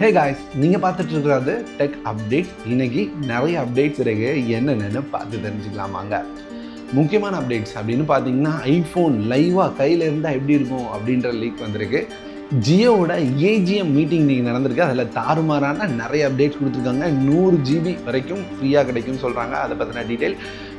Hey guys நீங்கள் பார்த்துட்டு இருக்கிறது டெக் அப்டேட் இன்னைக்கு நிறைய அப்டேட்ஸ் இருக்கு. என்னென்னு பார்த்து தெரிஞ்சுக்கலாமாங்க முக்கியமான அப்டேட்ஸ் அப்படின்னு பார்த்தீங்கன்னா ஐஃபோன் லைவாக கையில் இருந்தால் எப்படி இருக்கும் அப்படின்ற லீக் வந்திருக்கு. ஜியோவோட ஏஜிஎம் மீட்டிங் நீங்கள் நடந்திருக்கு. அதில் தாறுமாறான நிறைய அப்டேட்ஸ் கொடுத்துருக்காங்க. நூறு ஜிபி வரைக்கும் ஃப்ரீயாக கிடைக்கும்னு சொல்கிறாங்க அதை பற்றின டீட்டெயில்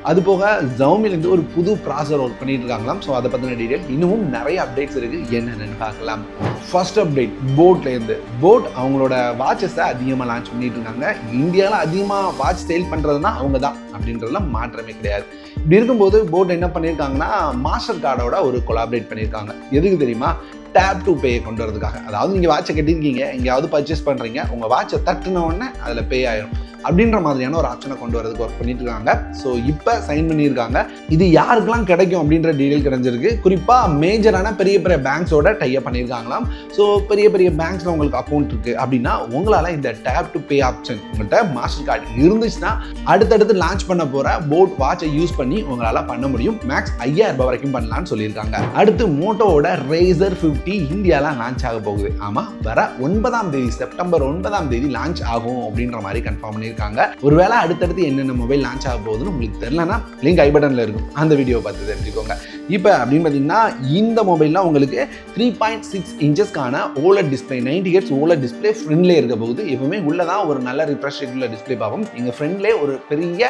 அது போக ஜவுமிலேருந்து ஒரு புது ப்ராசர் ஒர்க் பண்ணிட்டு இருக்காங்களாம். ஸோ அதை பற்றின டீட்டெயில் இன்னமும் நிறைய அப்டேட்ஸ் இருக்குது என்னென்னு பார்க்கலாம். First update போட்லேருந்து. போட் அவங்களோட வாட்சஸை அதிகமாக லான்ச் பண்ணிட்டு இருக்காங்க. இந்தியாவில் அதிகமாக வாட்ச் சேல் பண்ணுறதுனா அவங்க தான் அப்படின்றதுல மாற்றமே கிடையாது. இப்படி இருக்கும்போது போட் என்ன பண்ணியிருக்காங்கன்னா மாஸ்டர் கார்டோட ஒரு கொலாபரேட் பண்ணியிருக்காங்க எதுக்கு தெரியுமா? டேப் டு பே கொண்டு வரதுக்காக அதாவது நீங்கள் வாட்சை கட்டியிருக்கீங்க எங்கேயாவது பர்ச்சேஸ் பண்ணுறீங்க உங்கள் வாட்சை தட்டுன உடனே அதில் பே ஆயிடும் அப்படின்ற மாதிரியான ஒரு ஆப்ஷனை கொண்டு வரதுக்கு ஒர்க் பண்ணிட்டு இருக்காங்க ஸோ இப்போ சைன் பண்ணியிருக்காங்க. இது யாருக்கெல்லாம் கிடைக்கும் அப்படின்ற டீடைல் கிடைஞ்சிருக்கு. குறிப்பாக மேஜரான பெரிய பெரிய பேங்க்ஸோட டைப் பண்ணியிருக்காங்களாம். ஸோ பெரிய பெரிய பேங்க்ஸில் உங்களுக்கு அக்கௌண்ட் இருக்குது அப்படின்னா உங்களால் இந்த டேப் டு பே ஆப்ஷன் உங்கள்கிட்ட மாஸ்டர் கார்டு இருந்துச்சுன்னா அடுத்தடுத்து லான்ச் பண்ண போகிற போட் வாட்சை யூஸ் பண்ணி உங்களால் பண்ண முடியும். மேக்ஸ் ஐயாயிரம் ரூபாய் வரைக்கும் பண்ணலாம்னு சொல்லியிருக்காங்க. அடுத்து மோட்டோவோட ரேசர் ஃபிஃப்டி இந்தியாவில் லான்ச் ஆக போகுது. ஆமாம் வர ஒன்பதாம் தேதி செப்டம்பர் ஒன்பதாம் தேதி லான்ச் ஆகும் அப்படின்ற மாதிரி கன்ஃபார்ம் பண்ணியிருக்காங்க. ஒருவேளை அடுத்தடுத்து என்னென்ன மொபைல் லான்ச் ஆக போகுதுன்னு உங்களுக்கு தெரியலனா லிங்க் ஐ பட்டனில் இருக்கும். அந்த வீடியோ பார்த்து தெரிஞ்சுக்கோங்க. இப்போ அப்படின்னு பார்த்தீங்கன்னா இந்த மொபைல்லாம் உங்களுக்கு three point six இன்ச்சஸ்க்கான OLED display ninety hertz OLED display ஃப்ரெண்ட்லே இருக்க போகுது. எப்பவுமே உள்ளதான் ஒரு நல்ல ரிஃப்ரெஷ் உள்ள டிஸ்பிளே பார்ப்போம். எங்கள் ஃப்ரெண்ட்லே ஒரு பெரிய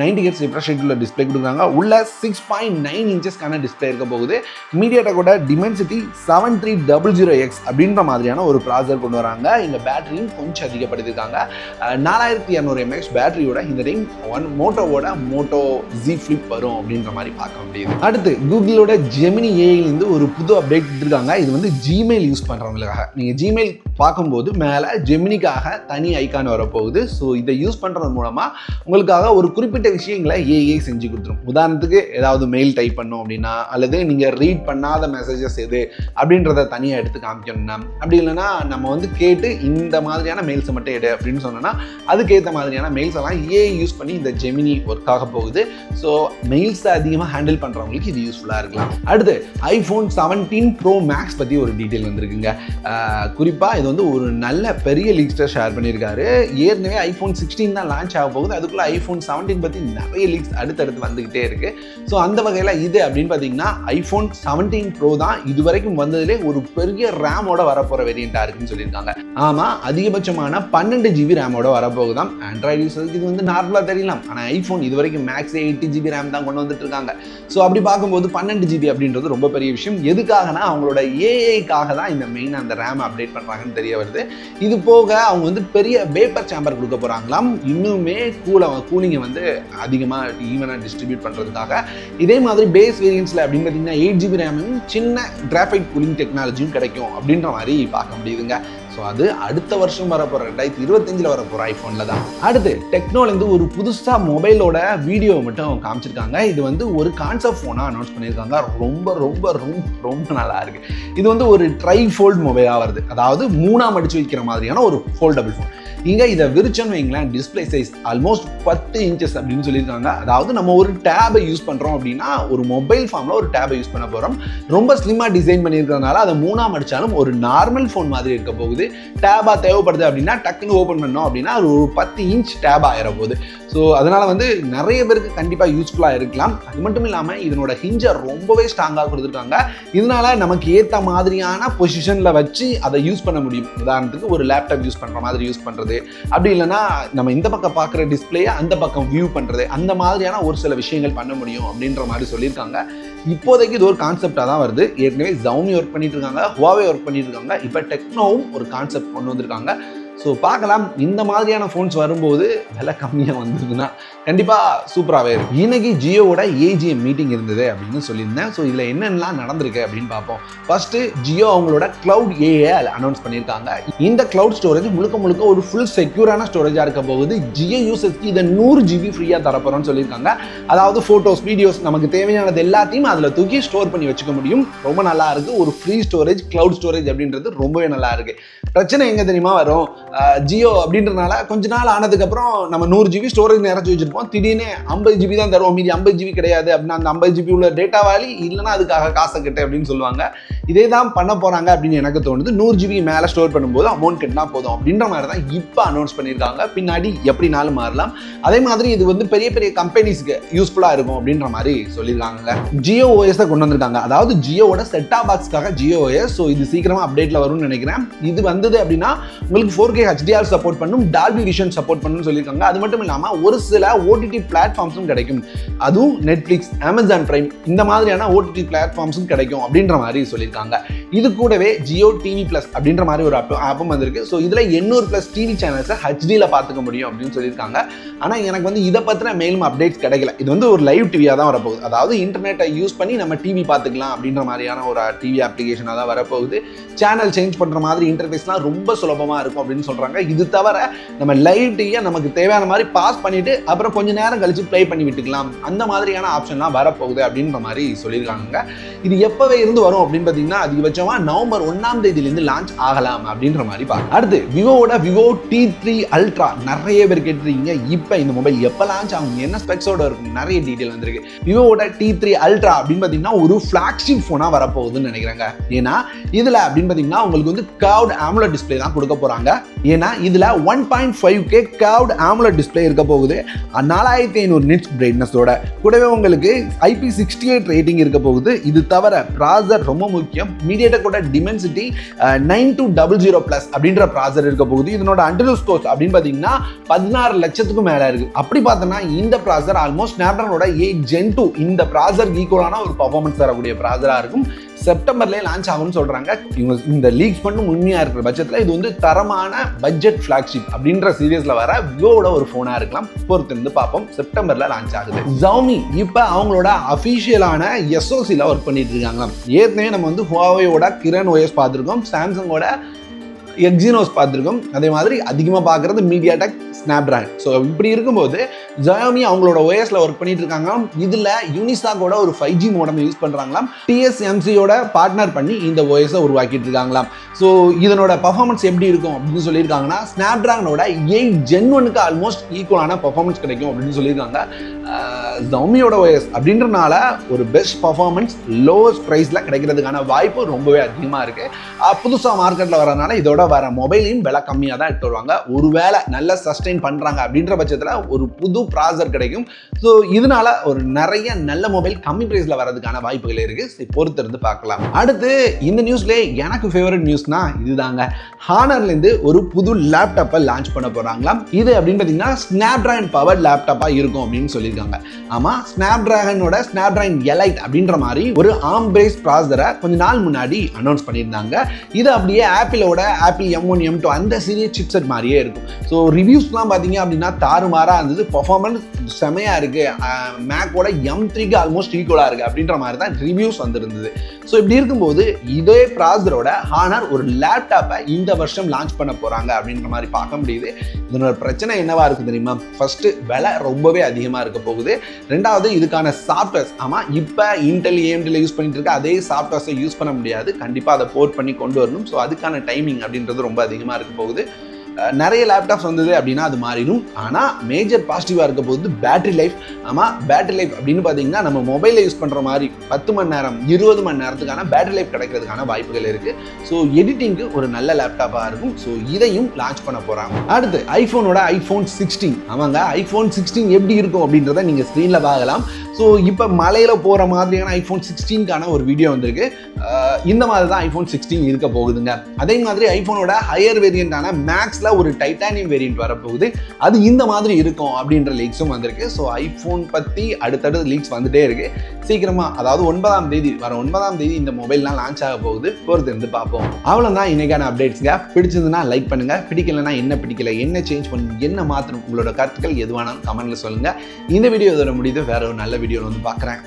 நைன்டி ஹெட்ஸ் ரிஃப்ரெஷ் உள்ள டிஸ்பிளே கொடுக்குறாங்க. உள்ள சிக்ஸ் பாயிண்ட் நைன் இன்ச்சஸ்க்கான டிஸ்பிளே இருக்க போகுது. மீடியாடெக்கோட Dimensity seven three double zero X அப்படின்ற மாதிரியான ஒரு ப்ராசர் கொண்டு வராங்க. இங்கே பேட்டரியும் கொஞ்சம் அதிகப்படுத்திருக்காங்க நாலாயிரத்தி இரநூறு எம்எக்ஸ் பேட்டரியோட இந்த டைம் ஒன் மோட்டோவோட மோட்டோ ஜி ஃபிளிப் வரும் அப்படின்ற மாதிரி பார்க்க முடியுது. அடுத்து கூகுளோட ஜெமினி ஏஐலேருந்து ஒரு புது அப்டேட் இருக்காங்க இது வந்து ஜிமெயில் யூஸ் பண்ணுறவங்களுக்காக நீங்கள் ஜிமெயில் பார்க்கும்போது மேலே ஜெமினிக்காக தனி ஐக்கான் வரப்போகுது. ஸோ இதை யூஸ் பண்ணுறது மூலமாக உங்களுக்காக ஒரு குறிப்பிட்ட விஷயங்களை ஏஐ செஞ்சு கொடுத்துரும். உதாரணத்துக்கு ஏதாவது மெயில் டைப் பண்ணோம் அப்படின்னா அல்லது நீங்கள் ரீட் பண்ணாத மெசேஜஸ் எது அப்படின்றத தனியாக எடுத்து காமிக்கணும்னா அப்படி இல்லைன்னா நம்ம வந்து கேட்டு இந்த மாதிரியான மெயில்ஸை மட்டும் எடு அப்படின்னு சொன்னோன்னா அதுக்கேற்ற மாதிரியான மெயில்ஸ் எல்லாம் ஏஐ யூஸ் பண்ணி இந்த ஜெமினி ஒர்க் ஆக போகுது. ஸோ மெயில்ஸை அதிகமாக ஹேண்டில் பண்ணுறவங்களுக்கு இது யூஸ்ஃபுல்லாக இருக்கலாம். அடுத்து ஐஃபோன் செவன்டீன் ப்ரோ மேக்ஸ் பற்றி ஒரு டீட்டெயில் வந்திருக்குங்க. குறிப்பாக இது வந்து ஒரு நல்ல பெரிய லீக்ஸ்டர் ஷேர் பண்ணியிருக்காரு. ஏற்கனவே ஐஃபோன் சிக்ஸ்டீன் தான் லான்ச் ஆக போகுது. அதுக்குள்ளே ஐஃபோன் செவன்டீன் பற்றி நிறைய லீக்ஸ் அடுத்தடுத்து வந்துக்கிட்டே இருக்குது ஸோ அந்த வகையில் இது அப்படின்னு பார்த்தீங்கன்னா ஐஃபோன் செவன்டீன் ப்ரோ தான் இது வரைக்கும் வந்ததுலே ஒரு பெரிய ரேமோட வரப்போகிற வேரியண்ட்டாக இருக்குன்னு சொல்லியிருக்காங்க. ஆமாம் அதிகபட்சமான பன்னெண்டு ஜிபி ரேமோட வரப்போகுதான் ஆண்ட்ராய்டு யூஸருக்கு இது வந்து நார்மலாக தெரியலாம். ஆனால் ஐஃபோன் இது வரைக்கும் மேக்ஸ் எயிட்டி ஜிபி ரேம் தான் கொண்டு வந்துட்டு இருக்காங்க ஸோ அப்படி பார்க்கும்போது பன்னெண்டு ஜிபி அப்படின்றது ரொம்ப பெரிய விஷயம். எதுக்காகனா அவங்களோட ஏஐக்காக தான் இந்த மெயின் அந்த ரேம் அப்டேட் பண்ணுறாங்கன்னு தெரிய வருது. இது போக அவங்க வந்து பெரிய வேப்பர் சேம்பர் கொடுக்க போகிறாங்களாம் இன்னுமே கூல கூலிங்கை வந்து அதிகமாக ஈவனாக டிஸ்ட்ரிபியூட் பண்ணுறதுக்காக இதே மாதிரி பேஸ் வேரியன்ஸில் அப்படின்னு பார்த்தீங்கன்னா எயிட் ஜிபி ரேமும் சின்ன கிராஃபைட் கூலிங் டெக்னாலஜியும் கிடைக்கும் அப்படின்ற மாதிரி பார்க்க முடியுதுங்க. ஸோ அது அடுத்த வருஷம் வரப்போகிற ரெண்டாயிரத்தி இருபத்தஞ்சில் வரப்போகிற ஐஃபோனில் தான். அடுத்து டெக்னோலேருந்து ஒரு புதுசாக மொபைலோட வீடியோவை மட்டும் காமிச்சிருக்காங்க. இது வந்து ஒரு கான்செப்ட் ஃபோனாக அனௌன்ஸ் பண்ணியிருக்காங்க. ரொம்ப ரொம்ப ரொம்ப ரொம்ப நல்லா இருக்குது இது வந்து ஒரு ட்ரை ஃபோல்ட் மொபைலாக வருது. அதாவது மூணாம் அடிச்சு வைக்கிற மாதிரியான ஒரு ஃபோல்டபுள் ஃபோன் இங்கே இதை விரிச்சோன்னு வைங்களேன் டிஸ்பிளே சைஸ் ஆல்மோஸ்ட் பத்து இன்ச்சஸ் அப்படின்னு சொல்லியிருக்காங்க. அதாவது நம்ம ஒரு டேபை யூஸ் பண்ணுறோம் அப்படின்னா ஒரு மொபைல் ஃபார்மில் ஒரு டேபை யூஸ் பண்ண போகிறோம் ரொம்ப ஸ்லிம்மாக டிசைன் பண்ணியிருக்கிறதுனால அதை மூணாம் அடித்தாலும் ஒரு நார்மல் ஃபோன் மாதிரி இருக்க போகுது. டேபாக தேவைப்படுது அப்படின்னா டக்குன்னு ஓப்பன் பண்ணோம் அப்படின்னா அது ஒரு பத்து இன்ச் டேப் ஆகிற போகுது. ஸோ அதனால் வந்து நிறைய பேருக்கு கண்டிப்பாக யூஸ்ஃபுல்லாக இருக்கலாம். அது மட்டும் இல்லாமல் இதனோட ஹிஞ்சை ரொம்பவே ஸ்ட்ராங்காக கொடுத்துருக்காங்க. இதனால நமக்கு ஏற்ற மாதிரியான பொசிஷனில் வச்சு அதை யூஸ் பண்ண முடியும். உதாரணத்துக்கு ஒரு லேப்டாப் யூஸ் பண்ணுற மாதிரி யூஸ் பண்ணுறது அப்படி இல்லைன்னா நம்ம இந்த பக்கம் பார்க்குற டிஸ்பிளேயை அந்த பக்கம் வியூ பண்ணுறது அந்த மாதிரியான ஒரு சில விஷயங்கள் பண்ண முடியும் அப்படின்ற மாதிரி சொல்லியிருக்காங்க. இப்போதைக்கு இது ஒரு கான்செப்டாக தான் வருது. ஏற்கனவே ஜவுனி ஒர்க் பண்ணிட்டு இருக்காங்க ஹுவாவே ஒர்க் பண்ணிட்டு இருக்காங்க. இப்போ டெக்னோவும் ஒரு கான்செப்ட் கொண்டு வந்திருக்காங்க. ஸோ பார்க்கலாம். இந்த மாதிரியான ஃபோன்ஸ் வரும்போது விலை கம்மியாக வந்ததுன்னா கண்டிப்பாக சூப்பராகவே இருக்கும். இன்னைக்கு ஜியோவோட ஏஜிஎம் மீட்டிங் இருந்தது அப்படின்னு சொல்லியிருந்தேன். ஸோ இதில் என்னென்னலாம் நடந்திருக்கு அப்படின்னு பார்ப்போம். ஃபர்ஸ்ட்டு ஜியோ அவங்களோட க்ளவுட் ஏஏ அனௌன்ஸ் பண்ணியிருக்காங்க. இந்த க்ளவுட் ஸ்டோரேஜ் முழுக்க முழுக்க ஒரு ஃபுல் செக்யூரான ஸ்டோரேஜாக இருக்க போகுது. ஜியோ யூசர்ஸ்க்கு இதை நூறு ஜிபி ஃப்ரீயாக தரப்போகிறோம்னு சொல்லியிருக்காங்க. அதாவது ஃபோட்டோஸ் வீடியோஸ் நமக்கு தேவையானது எல்லாத்தையும் அதில் தூக்கி ஸ்டோர் பண்ணி வச்சுக்க முடியும். ரொம்ப நல்லா இருக்குது ஒரு ஃப்ரீ ஸ்டோரேஜ் க்ளவுட் ஸ்டோரேஜ் அப்படின்றது ரொம்பவே நல்லா இருக்குது பிரச்சனை எங்கே தெரியுமா வரும்? ஜியோ அப்படின்றனால கொஞ்ச நாள் ஆனதுக்கப்புறம் நம்ம நூறு ஜிபி ஸ்டோரேஜ் நிறச்சி வச்சிருப்போம். திடீர்னு ஐம்பது ஜிபி தான் தருவோம். மீதி ஐம்பது ஜிபி கிடையாது. அப்படின்னா அந்த ஐம்பது ஜிபி உள்ள டேட்டா வாலி இல்லைன்னா அதுக்காக காசை கட்டு அப்படின்னு சொல்லுவாங்க. இதே தான் பண்ண போகிறாங்க அப்படின்னு எனக்கு தோணுது. நூறு ஜிபி மேலே ஸ்டோர் பண்ணும்போது அமௌண்ட் கட்டினா போதும் அப்படின்ற மாதிரி தான் இப்போ அனௌன்ஸ் பண்ணியிருக்காங்க. பின்னாடி எப்படினாலும் மாறலாம். அதே மாதிரி இது வந்து பெரிய பெரிய கம்பெனிஸ்க்கு யூஸ்ஃபுல்லாக இருக்கும் அப்படின்ற மாதிரி சொல்லியிருக்காங்க ஜியோ ஓஎஸை கொண்டு வந்திருக்காங்க. அதாவது ஜியோவோட செட்டா பாக்ஸ்க்காக ஜியோ ஓஎஸ் ஸோ இது சீக்கிரமாக அப்டேட்டில் வரும்னு நினைக்கிறேன். இது வந்தது அப்படின்னா உங்களுக்கு ஃபோர் கே ஹெச்டிஆர் சப்போர்ட் பண்ணும் டால்பி விஷன் சப்போர்ட் பண்ணும் சொல்லியிருக்காங்க. அது மட்டும் இல்லாமல் ஒரு சில ஓடிடி பிளாட்ஃபார்ம்ஸும் கிடைக்கும். அதுவும் நெட்ஃப்ளிக்ஸ் அமேசான் பிரைம் இந்த மாதிரியான ஓடிடி பிளாட்ஃபார்ம்ஸும் கிடைக்கும் அப்படின்ற மாதிரி சொல்லியிருக்காங்க. இது கூடவே ஜியோ டிவி பிளஸ் அப்படின்ற மாதிரி ஒரு ஆப் ஆப்பும் வந்திருக்கு. ஸோ இதில் எண்ணூறு ப்ளஸ் டிவி சேனல்ஸை ஹெச்டியில் பார்த்துக்க முடியும் அப்படின்னு சொல்லியிருக்காங்க. ஆனால் எனக்கு வந்து இதை பற்றின மேலும் அப்டேட்ஸ் கிடைக்கல. இது வந்து ஒரு லைவ் டிவியாக தான் வரப்போகுது. அதாவது இன்டர்நெட்டை யூஸ் பண்ணி நம்ம டிவி பார்த்துக்கலாம் அப்படின்ற மாதிரியான ஒரு டிவி அப்ளிகேஷனாக தான் வரப்போகுது. சேனல் சேஞ்ச் பண்ணுற மாதிரி இன்டர்ஃபேஸ்லாம் ரொம்ப சுலபமாக இருக்கும் அப்படின்னு சொல்கிறாங்க இது தவிர நம்ம லைவ் டிவியை நமக்கு தேவையான மாதிரி பாஸ் பண்ணிவிட்டு அப்புறம் கொஞ்ச நேரம் கழித்து ப்ளே பண்ணி விட்டுக்கலாம். அந்த மாதிரியான ஆப்ஷன்லாம் வரப்போகுது அப்படின்ற மாதிரி சொல்லியிருக்காங்க. இது எப்போவே இருந்து வரும் அப்படின்னு பார்த்தீங்கன்னா அதிகபட்சம் அதிகபட்சமாக நவம்பர் ஒன்றாம் தேதியிலிருந்து லான்ச் ஆகலாம் அப்படின்ற மாதிரி பாருங்க அடுத்து விவோவோட விவோ டி த்ரீ அல்ட்ரா நிறைய பேர் கேட்டிருக்கீங்க. இப்போ இந்த மொபைல் எப்போ லான்ச் ஆகும்? என்ன ஸ்பெக்ஸோட இருக்கும்? நிறைய டீட்டெயில் வந்திருக்கு. விவோட டி த்ரீ அல்ட்ரா அப்படின்னு பார்த்தீங்கன்னா ஒரு ஃப்ளாக்ஷிப் ஃபோனாக வரப்போகுதுன்னு நினைக்கிறாங்க. ஏன்னா இதில் அப்படின்னு பார்த்தீங்கன்னா உங்களுக்கு வந்து கவுட் ஆமுலர் டிஸ்பிளே தான் கொடுக்க போகிறாங்க ஏன்னா இதில் one point five K curved AMOLED display இருக்க போகுது. நாலாயிரத்தி ஐநூறு நிட்ஸ் பிரைட்னஸோட கூடவே உங்களுக்கு ஐபி சிக்ஸ்டி எயிட் ரேட்டிங் இருக்க போகுது. இது தவிர ப்ராசர் ரொம்ப முக்கியம். மீடியேட்டக்கோட Dimensity nine two double zero plus அப்படின்ற ப்ராசர் இருக்க போகுது. இதனோட அண்டர்லோ ஸ்கோர்ஸ் அப்படின்னு பார்த்தீங்கன்னா பதினாறு லட்சத்துக்கும் மேலே இருக்கு. அப்படி பார்த்தோன்னா இந்த ப்ராசர் ஆல்மோஸ்ட் ஸ்னாப்ட்ராகனோட எயிட் ஜென் டூ இந்த ப்ராசர் ஈக்குவலான ஒரு பர்ஃபார்மன்ஸ் தரக்கூடிய ப்ராசராக இருக்கும். செப்டம்பர்லேயே லான்ச் ஆகும்னு சொல்கிறாங்க இவங்க இந்த லீக்ஸ் மட்டும் உண்மையாக இருக்கிற பட்சத்தில் இது வந்து தரமான பட்ஜெட் ஃப்ளாக்ஷிப் அப்படின்ற சீரியஸில் வர விவோட ஒரு ஃபோனாக இருக்கலாம். பொறுத்திருந்து பார்ப்போம். செப்டம்பரில் லான்ச் ஆகுது. ஜவுமி இப்போ அவங்களோட அஃபீஷியலான எஸ்ஓசியில் ஒர்க் பண்ணிட்டு இருக்காங்களாம். ஏற்கனவே நம்ம வந்து ஹுவாவையோட கிரண் ஓஎஸ் பார்த்துருக்கோம். சாம்சங்கோட எக்ஸினோஸ் பார்த்துருக்கோம். அதே மாதிரி அதிகமாக பார்க்குறது மீடியா டெக் ஸ்னாப்ட்ராகன் ஸோ இப்படி இருக்கும்போது ஜயோமி அவங்களோட ஓஎஸில் ஒர்க் பண்ணிட்டு இருக்காங்க இதில் யூனிசாக்கோட ஒரு ஃபைவ் ஜி மோடம் யூஸ் பண்ணுறாங்களாம் டிஎஸ்எம்சியோட பார்ட்னர் பண்ணி இந்த ஓஎஸை உருவாக்கிட்டு இருக்காங்களாம். ஸோ இதனோட பர்ஃபார்மன்ஸ் எப்படி இருக்கும் அப்படின்னு சொல்லியிருக்காங்கன்னா ஸ்னாப்ட்ராகனோட எயிட் ஜென் ஒனுக்கு ஆல்மோஸ்ட் ஈக்குவலான பர்ஃபார்மன்ஸ் கிடைக்கும் அப்படின்னு சொல்லியிருக்காங்க. ஜவுமியோட ஓஎஸ் அப்படின்றனால ஒரு பெஸ்ட் பர்ஃபார்மன்ஸ் லோவஸ்ட் ப்ரைஸில் கிடைக்கிறதுக்கான வாய்ப்பு ரொம்பவே அதிகமாக இருக்குது புதுசாக மார்க்கெட்டில் வரனால இதோட வர மொபைலையும் விலை கம்மியாக தான் எடுத்து வருவாங்க. ஒருவேளை நல்ல சஸ்டெயின் பண்ணுறாங்க அப்படின்ற பட்சத்தில் ஒரு புது ப்ராசர் கிடைக்கும். ஸோ இதனால ஒரு நிறைய நல்ல மொபைல் கம்மி ப்ரைஸில் வரதுக்கான வாய்ப்புகள் இருக்குது பொறுத்திருந்து பார்க்கலாம். அடுத்து இந்த நியூஸ்லேயே எனக்கு ஃபேவரட் நியூஸ்னா இதுதாங்க. ஹானர்லேருந்து ஒரு புது லேப்டாப்பை லான்ச் பண்ண போகிறாங்களாம் இது அப்படின்னு பார்த்தீங்கன்னா ஸ்னாப் ட்ராகன் பவர் லேப்டாப்பாக இருக்கும் அப்படின்னு சொல்லியிருக்காங்க. ஆமாம் ஸ்னாப் ட்ராகனோட ஸ்னாப் ட்ராகன் எலைட் அப்படின்ற மாதிரி ஒரு ஆம் பிரேஸ் ப்ராசரை கொஞ்ச நாள் முன்னாடி அனௌன்ஸ் பண்ணியிருந்தாங்க. இது அப்படியே ஆப்பிளோட Apple M one M two அந்த சீரியஸ் சிப்செட் மாதிரியே இருக்கும். ஸோ ரிவ்யூஸ்லாம் பார்த்தீங்க அப்படின்னா தாறுமாறாக இருந்தது. பர்ஃபார்மன்ஸ் செமையாக இருக்குது மேக்கோட எம் த்ரீக்கு ஆல்மோஸ்ட் ஈக்குவலாக இருக்குது அப்படின்ற மாதிரி தான் ரிவ்யூஸ் வந்திருந்தது. ஸோ இப்படி இருக்கும்போது இதே ப்ராசரோட ஹானர் ஒரு லேப்டாப்பை இந்த வருஷம் லான்ச் பண்ண போகிறாங்க அப்படின்ற மாதிரி பார்க்க முடியுது. இதனோட பிரச்சனை என்னவா இருக்குது தெரியுமா? ஃபஸ்ட்டு விலை ரொம்பவே அதிகமாக இருக்க போகுது. ரெண்டாவது இதுக்கான சாஃப்ட்வேர்ஸ் ஆமாம் இப்போ இன்டெல் ஏஎம்டியில் யூஸ் பண்ணிட்டு இருக்க அதே சாஃப்ட்வேர்ஸை யூஸ் பண்ண முடியாது. கண்டிப்பாக அதை போர்ட் பண்ணி கொண்டு வரணும். ஸோ அதுக்கான டைமிங் அப்படின்றது ரொம்ப அதிகமாக இருக்க போகுது. நிறைய லேப்டாப்ஸ் வந்தது அப்படின்னா அது மாறிடும். ஆனால் மேஜர் பாசிட்டிவாக இருக்க போது பேட்டரி லைஃப் ஆமாம் பேட்டரி லைஃப் அப்படின்னு பார்த்தீங்கன்னா நம்ம மொபைலில் யூஸ் பண்ணுற மாதிரி பத்து மணி நேரம் இருபது மணி நேரத்துக்கான பேட்டரி லைஃப் கிடைக்கிறதுக்கான வாய்ப்புகள் இருக்குது ஸோ எடிட்டிங்க்கு ஒரு நல்ல லேப்டாப்பாக இருக்கும். ஸோ இதையும் லான்ச் பண்ண போகிறாங்க அடுத்து ஐஃபோனோட ஐஃபோன் சிக்ஸ்டீன் ஆமாங்க ஐஃபோன் சிக்ஸ்டீன் எப்படி இருக்கும் அப்படின்றத நீங்கள் ஸ்க்ரீனில் பார்க்கலாம். ஸோ இப்போ மலையில் போகிற மாதிரியான ஐஃபோன் சிக்ஸ்டீன்கான ஒரு வீடியோ வந்திருக்கு. இந்த மாதிரி தான் ஐஃபோன் சிக்ஸ்டீன் இருக்க போகுதுங்க. அதே மாதிரி ஐஃபோனோட ஹையர் வேரியண்டான மேக்ஸில் ஒரு டைட்டானியம் வேரியண்ட் வரப்போகுது. அது இந்த மாதிரி இருக்கும் அப்படின்ற லீக்ஸும் வந்திருக்கு. ஸோ ஐஃபோன் பற்றி அடுத்தடுத்து லீக்ஸ் வந்துட்டே இருக்கு. சீக்கிரமாக அதாவது ஒன்பதாம் தேதி வர ஒன்பதாம் தேதி இந்த மொபைல்லாம் லான்ச் ஆக போகுது. பொறுத்து இருந்து பார்ப்போம். அவ்வளோதான் இன்னைக்கான அப்டேட்ஸ்ங்க பிடிச்சதுன்னா லைக் பண்ணுங்க. பிடிக்கலன்னா என்ன பிடிக்கல என்ன சேஞ்ச் பண்ணணும் என்ன மாற்றணும் உங்களோட கருத்துக்கள் எதுவானாலும் கமெண்ட்ல சொல்லுங்க. இந்த வீடியோ இதோட முடியுது. வேற ஒரு நல்ல வீடியோவில் வந்து பார்க்குறேன்.